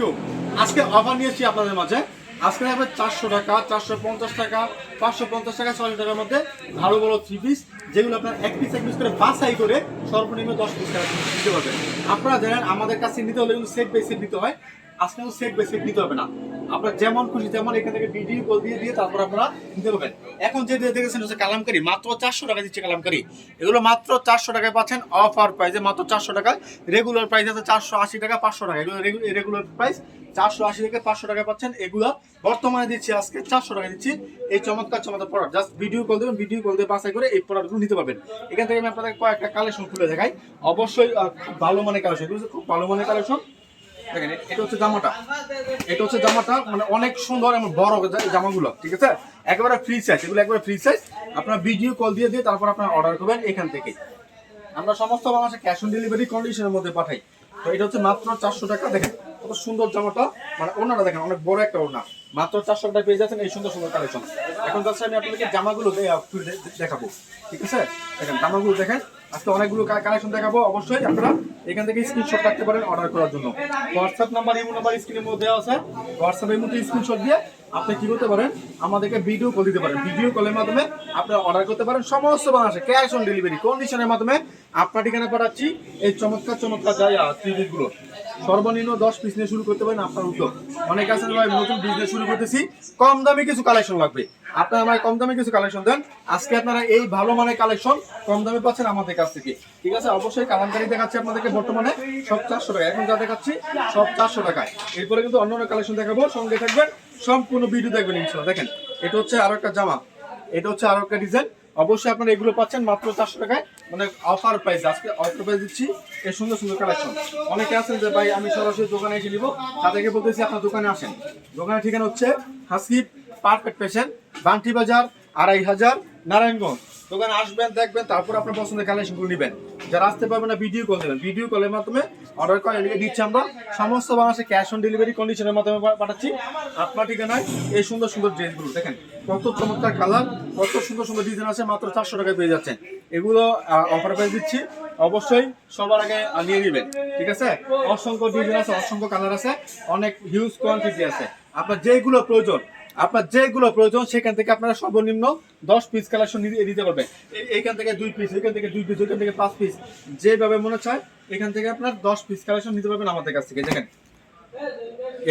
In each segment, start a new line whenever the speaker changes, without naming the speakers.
আলাইকুম। আজকে অফার নিয়েছি আপনাদের মাঝে। আজকে হবে চারশো টাকা, চারশো পঞ্চাশ টাকা, পাঁচশো পঞ্চাশ টাকা, ছয়শো টাকার মধ্যে ভালো বড় থ্রি পিস যেগুলো আপনার এক পিস এক পিস করে বাছাই করে সর্বনিম্ন দশ পিস টাকা দিতে পারবেন। আপনারা জানেন, আমাদের কাছে নিতে হলে কিন্তু সেট বাই সেট নিতে হয়। আজকে কিন্তু সেট বাই সেট নিতে হবে না। আপনার যেমন খুশি তেমন এখান থেকে ভিডিও কল দিয়ে দিয়ে তারপর আপনারা নিতে পারবেন। এখন যে দেখেছেন হচ্ছে কালামকারি, মাত্র চারশো টাকা দিচ্ছে কালামকারি। এগুলো মাত্র চারশো টাকায় পাচ্ছেন অফার প্রাইসে মাত্র চারশো টাকায়। রেগুলার প্রাইস আছে চারশো আশি টাকা, পাঁচশো টাকা। এগুলো রেগুলার প্রাইস চারশো আশি থেকে পাঁচশো টাকা পাচ্ছেন। এগুলো বর্তমানে দিচ্ছি আজকে চারশো টাকা দিচ্ছি। এই চমৎকার চমৎকার প্রোডাক্ট জাস্ট ভিডিও কল দেবেন ভিডিও কল দিয়ে বাছাই করে এই প্রোডাক্টগুলো নিতে পারবেন। এখান থেকে আমি আপনাদের কয়েকটা কালেকশন খুলে দেখাই। অবশ্যই ভালো মানের কালেকশন এগুলো খুব ভালো মানের কালেকশন দেখেন এটা হচ্ছে জামাটা। এটা হচ্ছে জামাটা মানে অনেক সুন্দর এবং বড় জামাগুলো, ঠিক আছে? একেবারে ফ্রি সাইজ এগুলো একবারে ফ্রি সাইজ আপনার ভিডিও কল দিয়ে দিয়ে তারপর আপনার অর্ডার করবেন এখান থেকে। আমরা সমস্ত বাংলাদেশে ক্যাশ অন ডেলিভারি কন্ডিশনের মধ্যে পাঠাই। তো এটা হচ্ছে মাত্র চারশো টাকা, দেখেন কত সুন্দর জামাটা। মানে ওনারা দেখেন, অনেক বড় একটা ওনা মাত্র চারশো টাকা পেয়ে যাচ্ছেন এই সুন্দর সুন্দর কালেকশন এখন যাচ্ছে আমি আপনাদেরকে জামাগুলো দেখাবো, ঠিক আছে? দেখেন, জামাগুলো দেখেন। আজকে অনেকগুলো কালেকশন দেখাবো। অবশ্যই আপনারা এখান থেকে স্ক্রিনশট রাখতে পারেন অর্ডার করার জন্য। হোয়াটসঅ্যাপ নাম্বার ইমো নাম্বার স্ক্রিনের মধ্যে দেওয়া আছে। হোয়াটসঅ্যাপ মধ্যে স্ক্রিনশট দিয়ে আপনি কি করতে পারেন? আমাদেরকে ভিডিও কল দিতে পারেন। ভিডিও কলের মাধ্যমে আপনি অর্ডার করতে পারেন। সমস্ত বাংলাদেশে ক্যাশ অন ডেলিভারি কন্ডিশনের মাধ্যমে আপনার ঠিকানা পাঠাচ্ছি। এই চমৎকার চমৎকার যায়গুলো। সর্বনিম্ন দশ পিস নিয়ে শুরু করতে পারেন আপনার উদ্যোগ। অনেক আছে ভাই নতুন বিজনেস শুরু করতেছি। কম দামে কিছু কালেকশন লাগবে। আপনারা আমায় কম দামে কিছু কালেকশন দেন। আজকে আপনারা এই ভালো মানের কালেকশন কম দামে পাচ্ছেন আমাদের কাছ থেকে। ঠিক আছে? অবশ্যই কালামকারি দেখাচ্ছি আপনাদেরকে বর্তমানে। সব চারশো টাকা। এখন যা দেখাচ্ছি, সব চারশো টাকায়। এরপরে কিন্তু অন্য অন্য কালেকশন দেখাবো। সঙ্গে থাকবেন সম্পূর্ণ ভিডিও দেখবেন ইনশাল্লাহ দেখেন, এটা হচ্ছে আরও একটা জামা। এটা হচ্ছে আরও একটা ডিজাইন অবশ্যই আপনারা এগুলো পাচ্ছেন মাত্র চারশো টাকায়। মানে অফার প্রাইস আজকে অফার প্রাইস দিচ্ছি এই সুন্দর সুন্দর কালেকশন অনেকে আছেন যে, ভাই, আমি সরাসরি দোকানে এসে নিব। তাদেরকে বলতেছি, আপনার দোকানে আসেন। দোকানের ঠিকানা হচ্ছে হাসকিপ পারফেক্ট পেশেন্ট বান্টি বাজার, আড়াই হাজার, নারায়ণগঞ্জ। দোকানে আসবেন, দেখবেন, তারপর আপনার পছন্দের কালেকশনগুলো নেবেন। যারা আসতে পারবেন না ভিডিও কল দেবেন ভিডিও কলের মাধ্যমে অর্ডার করে নিয়ে দিচ্ছি আমরা। সমস্ত বাংলাদেশে ক্যাশ অন ডেলিভারি কন্ডিশনের মাধ্যমে পাঠাচ্ছি। আপনার ঠিকানায় এই সুন্দর সুন্দর ড্রেসগুলো দেখেন। কত চমৎকার কালার কত সুন্দর সুন্দর ডিজাইন আছে, মাত্র চারশো টাকায় পেয়ে যাচ্ছেন। এগুলো অফার প্রাইস দিচ্ছি। অবশ্যই সবার আগে নিয়ে নেবেন, ঠিক আছে? অসংখ্য ডিজাইন আছে, অসংখ্য কালার আছে, অনেক হিউজ কোয়ান্টিটি আছে। আপনার যেগুলো প্রয়োজন আপনার যেগুলো প্রয়োজন, সেখান থেকে আপনারা সর্বনিম্ন দশ পিস কালেকশন দিতে পারবেন। এইখান থেকে দুই পিস এখান থেকে দুই পিস ওইখান থেকে পাঁচ পিস যেভাবে মনে চায়, এখান থেকে আপনার দশ পিস কালেকশন নিতে পারবেন আমাদের কাছ থেকে, দেখেন।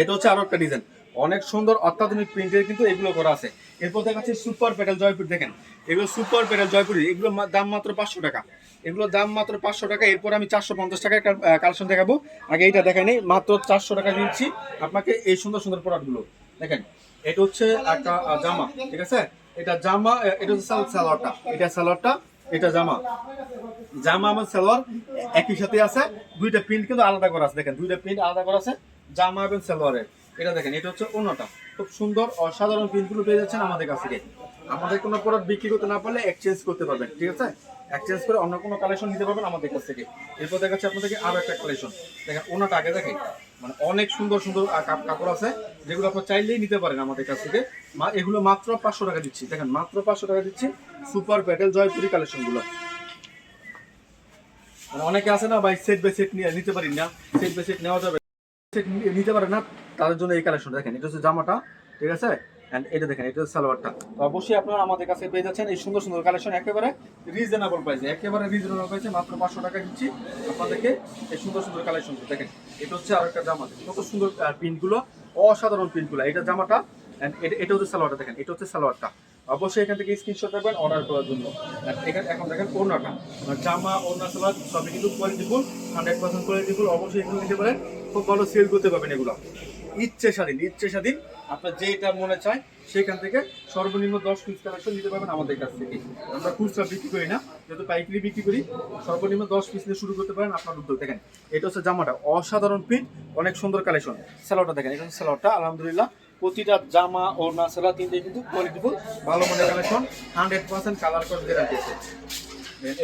এটা হচ্ছে আরও একটা ডিজাইন অনেক সুন্দর অত্যাধুনিক প্রিন্টের কিন্তু এগুলো করা আছে। এরপর দেখাচ্ছি সুপার পেটাল জয়পুর দেখেন। এগুলো সুপার পেটাল জয়পুরি এগুলো দাম মাত্র পাঁচশো টাকা। এগুলো দাম মাত্র পাঁচশো টাকা, এরপর আমি চারশো পঞ্চাশ টাকায় কালেকশন দেখাবো। আগে এইটা দেখাই নেই, মাত্র চারশো টাকা দিচ্ছি আপনাকে এই সুন্দর সুন্দর প্রোডাক্টগুলো দেখেন এটা হচ্ছে একটা জামা, ঠিক আছে? এটা জামা এটা হচ্ছে সাল- সালোয়ারটা এটা সালোয়ারটা এটা জামা। জামা আমার সালোয়ার একই সাথে আছে, দুইটা প্রিন্ট কিন্তু আলাদা করা আছে, দেখেন, দুইটা প্রিন্ট আলাদা করা আছে, জামা এবং সালোয়ারের এটা দেখেন, এটা হচ্ছে অন্যটা খুব সুন্দর, অসাধারণ প্রিন্টগুলো পেয়ে যাচ্ছেন আমাদের কাছ থেকে। আমাদের কোনো প্রোডাক্ট বিক্রি করতে না পারলে এক্সচেঞ্জ করতে পারবেন, ঠিক আছে? এক্সচেঞ্জ করে অন্য কোনো কালেকশন নিতে পারবেন আমাদের কাছ থেকে। এরপর দেখাচ্ছি আপনাদেরকে আরও একটা কালেকশন দেখেন, ওনাটা আগে দেখেন। মানে অনেক সুন্দর সুন্দর কাপ- কাপড় আছে, যেগুলো আপনার চাইলেই নিতে পারেন আমাদের কাছ থেকে। এগুলো মাত্র পাঁচশো টাকা দিচ্ছি। দেখেন, মাত্র পাঁচশো টাকা দিচ্ছি সুপার প্যাটেল জয়পুরি কালেকশনগুলো। মানে অনেকে আছে না, ভাই সেট বাই সেট নিয়ে নিতে পারি না সেট বাই সেট নেওয়া যাবে। সেট নিতে পারে না, তাদের জন্য এই কালেকশন দেখেন, এটা হচ্ছে জামাটা, ঠিক আছে? এন্ড এটা দেখেন, এটা সালোয়ারটা। অবশ্যই আপনারা আমাদের কাছে পেয়ে যাচ্ছেন এই সুন্দর সুন্দর কালেকশন একেবারে রিজনেবল প্রাইসে একেবারে রিজনেবল প্রাইসে মাত্র পাঁচশো টাকা দিচ্ছি আপনাদেরকে এই সুন্দর সুন্দর কালেকশন দেখেন, এটা হচ্ছে আর একটা জামা কত সুন্দর প্রিন্টগুলো অসাধারণ প্রিন্টগুলো এটা জামাটা, and এটা হচ্ছে সালোয়ারটা, দেখেন, এটা হচ্ছে সালোয়ারটা। অবশ্যই এখান থেকে স্ক্রিনশট রাখবেন অর্ডার করার জন্য। এখানে, এখন দেখেন ওড়নাটা। জামা, ওড়না, সালোয়ার, সবই কিন্তু কোয়ালিটিফুল হান্ড্রেড পার্সেন্ট কোয়ালিটিফুল অবশ্যই এগুলো নিতে পারেন, খুব ভালো সেল করতে পারবেন এগুলো। ইচ্ছে স্বাধীন ইচ্ছে স্বাধীন আপনার যেটা মনে চায় সেখান থেকে সর্বনিম্ন দশ পিস কালেকশন নিতে পারবেন আমাদের কাছ থেকে। আমরা খুচরা বিক্রি করি না, যেহেতু পাইকারি বিক্রি করি, সর্বনিম্ন দশ পিস নিয়ে শুরু করতে পারেন আপনার উদ্যোগ। দেখেন, এটা হচ্ছে জামাটা। অসাধারণ প্রিন্ট অনেক সুন্দর কালেকশন স্যালোয়ারটা দেখেন, এটা হচ্ছে স্যালোয়ারটা আলহামদুলিল্লাহ, প্রতিটা জামা ও নাসেলা তিনটে কিন্তু কোয়ালিটিফুল ভালো মানের কালেকশন হান্ড্রেড পার্সেন্ট কালার কস গ্যারান্টি আছে।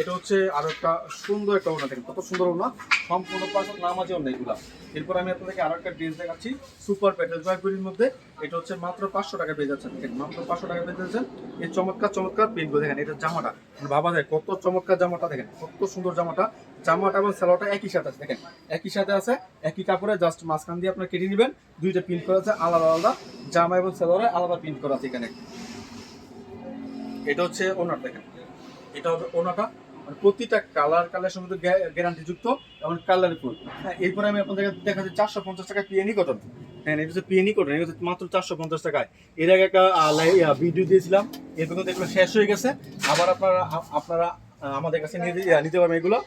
এটা হচ্ছে আরও একটা সুন্দর একটা ওনা দেখেন, কত সুন্দর ওনা সম্পূর্ণ পাশে নামাজি ওনা এগুলা। এরপর আমি আপনাদেরকে আরও একটা ড্রেস দেখাচ্ছি সুপার প্যাটেল জয়পুরির মধ্যে। এটা হচ্ছে মাত্র পাঁচশো টাকা পেয়ে যাচ্ছেন, দেখেন, মাত্র পাঁচশো টাকা পেয়ে যাচ্ছেন। এই চমৎকার চমৎকার প্রিন্টগুলো দেখেন, এটা জামাটা। মানে বাবা যায়, কত চমৎকার জামাটা দেখেন, কত সুন্দর জামাটা। জামাটা এবং সালোয়ারটা একই সাথে আছে, দেখেন, একই সাথে আছে, একই কাপড়ে জাস্ট মাঝখান দিয়ে আপনার কেটে নেবেন। দুইটা প্রিন্ট করা আছে, আলাদা আলাদা। জামা এবং সালোয়ারে আলাদা প্রিন্ট করা আছে এখানে। এটা হচ্ছে ওনার দেখেন। এটা হবে ওনাটা মানে প্রতিটা কালার কালার সঙ্গে গ্যারান্টি যুক্ত এবং কালার ফুল হ্যাঁ এরপরে আমি আপনাদেরকে দেখা যাচ্ছে চারশো পঞ্চাশ টাকা পিএনই কটন হ্যাঁ এটা হচ্ছে পিএনই কটন এটা হচ্ছে মাত্র চারশো পঞ্চাশ টাকায়। এর আগে একটা ভিডিও দিয়েছিলাম। এরপর কিন্তু এগুলো শেষ হয়ে গেছে। আবার আপনারা আপনারা আমাদের কাছে নিতে পারবেন এগুলো।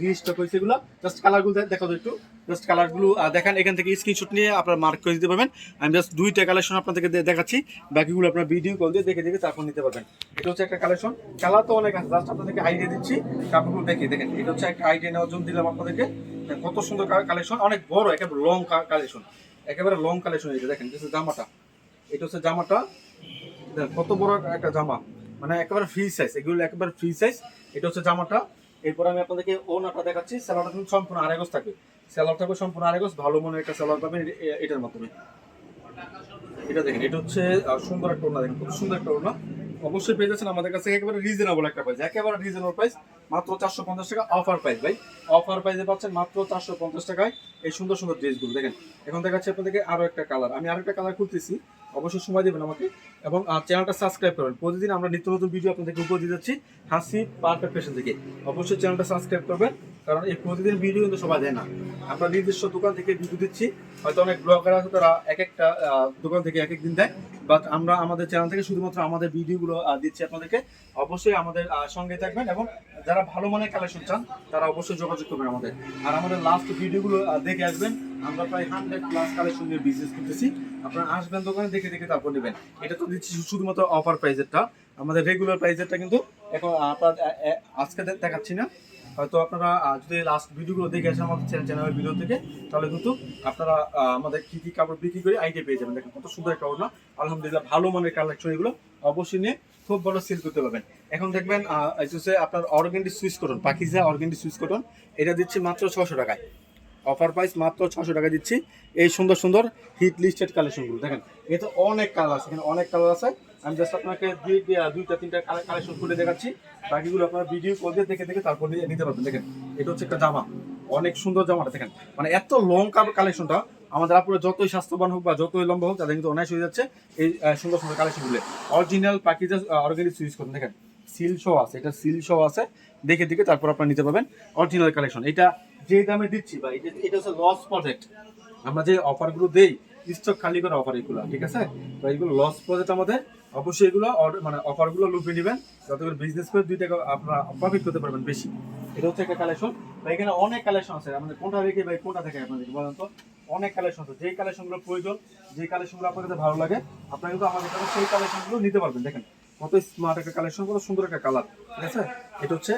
রিস্টক হয়েছে এগুলো জাস্ট কালারগুলো দেখা একটু। জাস্ট কালারগুলো দেখান। এখান থেকে স্ক্রিনশট নিয়ে আপনারা মার্ক করে দিতে পারবেন। আমি জাস্ট দুইটা কালেকশন আপনাদেরকে দেখাচ্ছি। বাকিগুলো আপনার ভিডিও কল দিয়ে দেখে দেখে তারপর নিতে পারবেন। এটা হচ্ছে একটা কালেকশন কালার তো অনেক আছে। জাস্ট আপনাদেরকে আইডিয়া দিচ্ছি। কাপড়গুলো দেখে দেখেন। এটা হচ্ছে একটা আইডিয়া নেওয়ার জন্য দিলাম আপনাদেরকে। কত সুন্দর কালেকশন অনেক বড়, একেবারে লং কালেকশন একেবারে লং কালেকশন এটা দেখেন জামাটা। এটা হচ্ছে জামাটা। কত বড় একটা জামা। মানে একেবারে ফ্রি সাইজ এগুলো একেবারে ফ্রি সাইজ এটা হচ্ছে জামাটা। এরপর আমি আপনাদেরকে ওনাটা দেখাচ্ছি। স্যালাডটা কিন্তু সম্পূর্ণ আড়াইগজ থাকবে। স্যালাড থাকবে সম্পূর্ণ আড়াইগজ ভালো মনে একটা স্যালাড পাবেন এটার মাধ্যমে। এটা দেখেন, এটা হচ্ছে সুন্দর একটা ওনা দেখেন, খুব সুন্দর একটা ওনা অবশ্যই পেয়ে যাচ্ছেন আমাদের কাছে একেবারে রিজনেবল একটা প্রাইস একেবারে রিজনেবল প্রাইস মাত্র চারশো পঞ্চাশ টাকা অফার প্রাইস ভাই। অফার প্রাইসে পাচ্ছেন মাত্র চারশো পঞ্চাশ টাকায় এই সুন্দর সুন্দর ড্রেসগুলো দেখেন, এখন দেখাচ্ছি আপনাদেরকে আরও একটা কালার আমি আরও একটা কালার খুলতেছি। অবশ্যই সময় দেবেন আমাকে। এবং চ্যানেলটা সাবস্ক্রাইব করবেন। প্রতিদিন আমরা নিত্য নতুন ভিডিও আপনাদেরকে উপর দিয়ে যাচ্ছি হাসি পারফেক্ট ফ্যাশন থেকে অবশ্যই চ্যানেলটা সাবস্ক্রাইব করবেন, কারণ এই প্রতিদিন ভিডিও কিন্তু সবাই দেয় না। আমরা নির্দিষ্ট দোকান থেকে ভিডিও দিচ্ছি, হয়তো অনেক ব্লগার আছে তারা এক একটা দোকান থেকে এক এক দিন দেয়। বাট আমরা আমাদের চ্যানেল থেকে শুধুমাত্র আমাদের ভিডিওগুলো দিচ্ছি আপনাদেরকে। অবশ্যই আমাদের সঙ্গে থাকবেন এবং যারা ভালো মানের কালেকশন চান, তারা অবশ্যই যোগাযোগ করবেন আমাদের। আর আমাদের লাস্ট ভিডিওগুলো দেখে আসবেন। আমরা প্রায় হান্ড্রেড প্লাস কালেকশন নিয়ে বিজনেস করতেছি। আপনারা আসবেন দোকানে, দেখে দেখে তারপর নেবেন। এটা তো দিচ্ছি শুধুমাত্র অফার প্রাইজেরটা আমাদের রেগুলার প্রাইজেরটা কিন্তু এখন আপনার আজকে দেখাচ্ছি না। হয়তো আপনারা যদি লাস্ট ভিডিওগুলো দেখে আসেন আমাদের চ্যানেলের ভিডিও থেকে, তাহলে কিন্তু আপনারা আমাদের কি কি কাপড় বিক্রি করে আইডিয়া পেয়ে যাবেন। দেখেন কত সুন্দর একটা ওড়না। আলহামদুলিল্লাহ ভালো মানের কালেকশন এগুলো অবশ্যই নিয়ে খুব ভালো সেল করতে পারবেন। এখন দেখবেন আপনার organdy Swiss cotton Pakiza organdy Swiss cotton এটা দিচ্ছে মাত্র ছশো টাকায়। অফার প্রাইস মাত্র ছশো টাকা দিচ্ছি। এই সুন্দর সুন্দর হিট লিস্টেড কালেকশনগুলো দেখেন এতে অনেক কালার আছে, এখানে অনেক কালার আছে। আমি জাস্ট আপনাকে দুই দুইটা, তিনটা কালেকশন খুলে দেখাচ্ছি। বাকিগুলো আপনার ভিডিও কল দিয়ে দেখে দেখে তারপর নিতে পারবেন। দেখেন, এটা হচ্ছে একটা জামা। অনেক সুন্দর জামাটা দেখেন। মানে এত লং কালেকশনটা আমাদের আপুরে যতই স্বাস্থ্যবান হোক বা যতই লম্বা হোক, তাদের কিন্তু অনায়াস হয়ে যাচ্ছে এই সুন্দর সুন্দর কালেকশনগুলো অরিজিনাল পাকিজা অর্গানিক সুইচ করুন, দেখেন। সিল শো আছে, এটা সিল শো আছে। দেখে দেখে তারপর আপনারা নিতে পারবেন। অরিজিনাল কালেকশন এটা যে দামে দিচ্ছি বা এটা হচ্ছে লস প্রজেক্ট আমরা যে অফারগুলো দেই স্টক খালি করে অফার এগুলো, ঠিক আছে? তো এইগুলো লস প্রজেক্ট আমাদের, অবশ্যই এগুলো মানে অফারগুলো লুপে নেবেন, যাতে করে বিজনেস করে দুই টাকা আপনারা প্রফিট করতে পারবেন বেশি। এটা হচ্ছে একটা কালেকশন বা এখানে অনেক কালেকশন আছে। আমাদের কোনটা রেখে ভাই, কোনটা দেখে আপনাদের বলেন তো? অনেক কালেকশন আছে। যেই কালেকশনগুলো প্রয়োজন যে কালেকশনগুলো আপনার কাছে ভালো লাগে, আপনারা কিন্তু আমাদের কাছে সেই কালেকশনগুলো নিতে পারবেন। দেখেন, কত স্মার্ট একটা কালেকশন কত সুন্দর একটা কালার ঠিক আছে? এটা হচ্ছে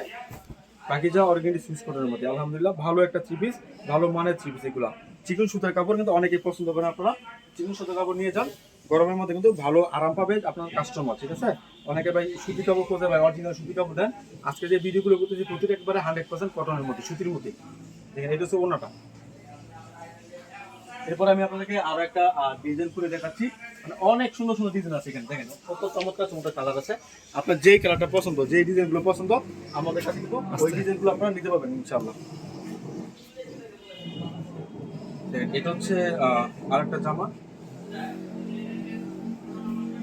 পাকিজা অর্গেনিক সুইচ কোটের মধ্যে, আলহামদুলিল্লাহ, ভালো একটা থ্রি পিস ভালো মানের থ্রি পিস এগুলা। চিকন সুতার কাপড় কিন্তু অনেকেই পছন্দ করেন আপনারা। চিকন সুতার কাপড় নিয়ে যান, গরমের মধ্যে কিন্তু ভালো আরাম পাবে আপনার কাস্টমার ঠিক আছে? অনেকে ভাই সুতি কাপড় করতে ভাই অরিজিনাল সুতি কাপড় দেন। আজকে যে ভিডিওগুলো করতেছি, প্রতিটা একবারে হান্ড্রেড পার্সেন্ট কটনের মধ্যে, সুতির মধ্যে। দেখেন, এটা হচ্ছে ওনাটা এরপর আমি আপনাদেরকে আরও একটা ডিজাইন খুলে দেখাচ্ছি। অনেক সুন্দর সুন্দর ডিজাইন আছে এখানে দেখেন। কত চমৎকার চমৎকার কালার আছে। আপনার যেই কালারটা পছন্দ যেই ডিজাইনগুলো পছন্দ আমাদের কাছে কিন্তু ওই ডিজাইনগুলো আপনারা নিতে পারবেন ইনশাআল্লাহ। এটা হচ্ছে আর একটা জামা।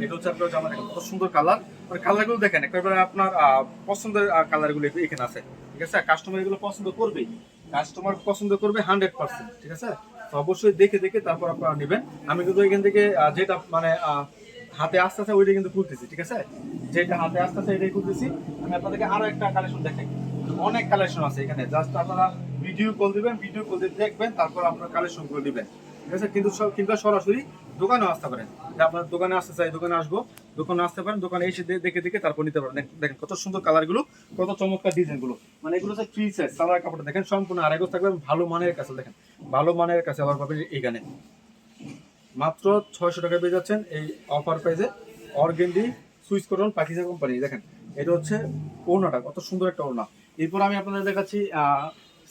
এটা হচ্ছে আপনার জামা দেখেন কত সুন্দর কালার মানে কালারগুলো দেখেন একেবারে আপনার আহ, পছন্দের কালারগুলো এখানে আছে। ঠিক আছে? কাস্টমার এগুলো পছন্দ করবেই। কাস্টমার পছন্দ করবে হান্ড্রেড পার্সেন্ট ঠিক আছে? অবশ্যই দেখে দেখে তারপর আপনারা নেবেন। আমি কিন্তু এখান থেকে যেটা মানে হাতে আস্তে আস্তে ওইটা কিন্তু খুলতেছি, ঠিক আছে? যেটা হাতে আস্তে আস্তে এটাই খুলতেছি। আমি আপনাদেরকে আরও একটা কালেকশন দেখাই। অনেক কালেকশন আছে এখানে। জাস্ট আপনারা ভিডিও কল দিবেন ভিডিও কল দিয়ে দেখবেন, তারপর আপনারা কালেকশন করে দিবেন। ঠিক আছে? কিন্তু সব- সরাসরি দোকানেও আসতে পারেন। আপনার দোকানে আসতে চাই, দোকানে আসব, দোকানে আসতে পারেন, দোকানে এসে দেখে দেখে তারপর নিতে পারেন দেখেন কত সুন্দর কালারগুলো কত চমৎকার ডিজাইনগুলো মানে এগুলো হচ্ছে ফ্রি সাইজ সালোয়ার কাপড়টা। দেখেন সম্পূর্ণ আড়াই গজ থাকবে ভালো মানের কাছে, দেখেন, ভালো মানের কাছে আবার পাবেন এইখানে। মাত্র ছয়শো টাকা পেয়ে যাচ্ছেন এই অফার প্রাইসে অর্গেন্ডি সুইচ করুন পাকিজা কোম্পানি দেখেন, এটা হচ্ছে ওড়নাটা, কত সুন্দর একটা ওড়না। এরপর আমি আপনাদের দেখাচ্ছি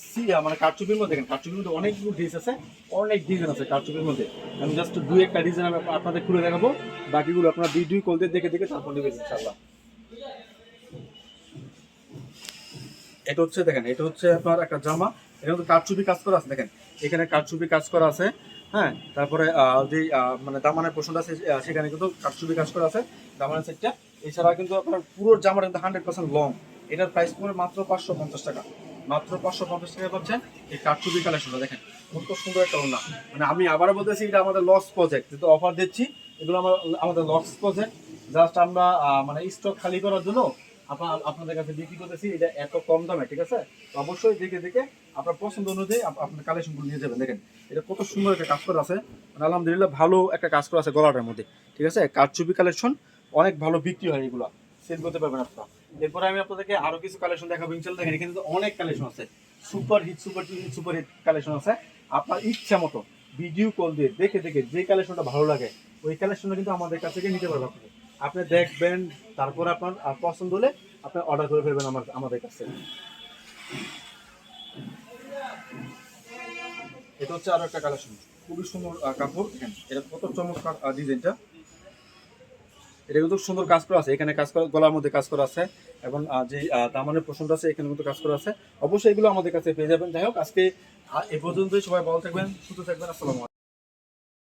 সি আহ, মানে কারচুপির মধ্যে দেখেন কারচুপির মধ্যে অনেকগুলো ড্রেস আছে অনেক ডিজাইন আছে কারচুপির মধ্যে। আমি জাস্ট দুই একটা ডিজাইন আমি আপনাদের খুলে দেখাবো বাকিগুলো আপনারা দেখে দেখে তারপর নেবেন ইনশাল্লাহ এটা হচ্ছে দেখেন এটা হচ্ছে আপনার একটা জামা এখানে তো কারচুপি কাজ করা আছে দেখেন এখানে কারচুপি কাজ করা আছে হ্যাঁ তারপরে যে মানে দামানের পোষণ আছে সেখানে কিন্তু কারচুপি কাজ করা আছে দামানের সেটটা এছাড়া কিন্তু আপনার পুরো জামাটা কিন্তু হান্ড্রেড পার্সেন্ট লং এটার প্রাইস পড়ে মাত্র পাঁচশো পঞ্চাশ টাকা। মাত্র পাঁচশো পঞ্চাশ টাকা পাচ্ছেন। এই কারচুপি কালেকশনটা দেখেন, কত সুন্দর একটা ওনা মানে আমি আবারও বলতেছি, এটা আমাদের লস প্রজেক্ট যেহেতু অফার দিচ্ছি, এগুলো আমার আমাদের লস প্রজেক্ট জাস্ট আমরা মানে স্টক খালি করার জন্য আপনাদের কাছে বিক্রি করতেছি, এটা এত কম দামে, ঠিক আছে? অবশ্যই দেখে দেখে আপনার পছন্দ অনুযায়ী আপ- আপনার কালেকশনগুলো নিয়ে যাবেন। দেখেন, এটা কত সুন্দর একটা কাজ করা আছে। মানে আলহামদুলিল্লাহ ভালো একটা কাজ করা আছে গলাটার মধ্যে, ঠিক আছে? কারচুপি কালেকশন অনেক ভালো বিক্রি হয় এগুলো। সেল করতে পারবেন আপনারা। এরপরে আমি আপনাদেরকে আরও কিছু কালেকশন দেখাবো ইনশাল্লাহ দেখেন এখানে অনেক কালেকশন আছে। Super hit super hit super hit collection আছে। আপনার ইচ্ছা মতো ভিডিও কল দিয়ে দেখে দেখে যে কালেকশনটা ভালো লাগে, ওই কালেকশনটা কিন্তু আমাদের কাছ থেকে নিতে পারবেন আপনি। আপনি দেখবেন, তারপর আপনার পছন্দ হলে আপনি অর্ডার করে ফেলবেন আমার, আমাদের কাছে এটা হচ্ছে আরও একটা কালেকশন খুবই সুন্দর কাপড়। এটা কত চমৎকার ডিজাইনটা এটা কিন্তু সুন্দর কাজ করা আছে। এখানে কাজ করা গলার মধ্যে কাজ করা আছে এবং যে তামানের পোষণটা আছে, এখানে কিন্তু কাজ করা আছে। অবশ্যই এগুলো আমাদের কাছে পেয়ে যাবেন। যাই হোক, আজকে এ পর্যন্তই। সবাই ভালো থাকবেন, সুস্থ থাকবেন। আসসালামু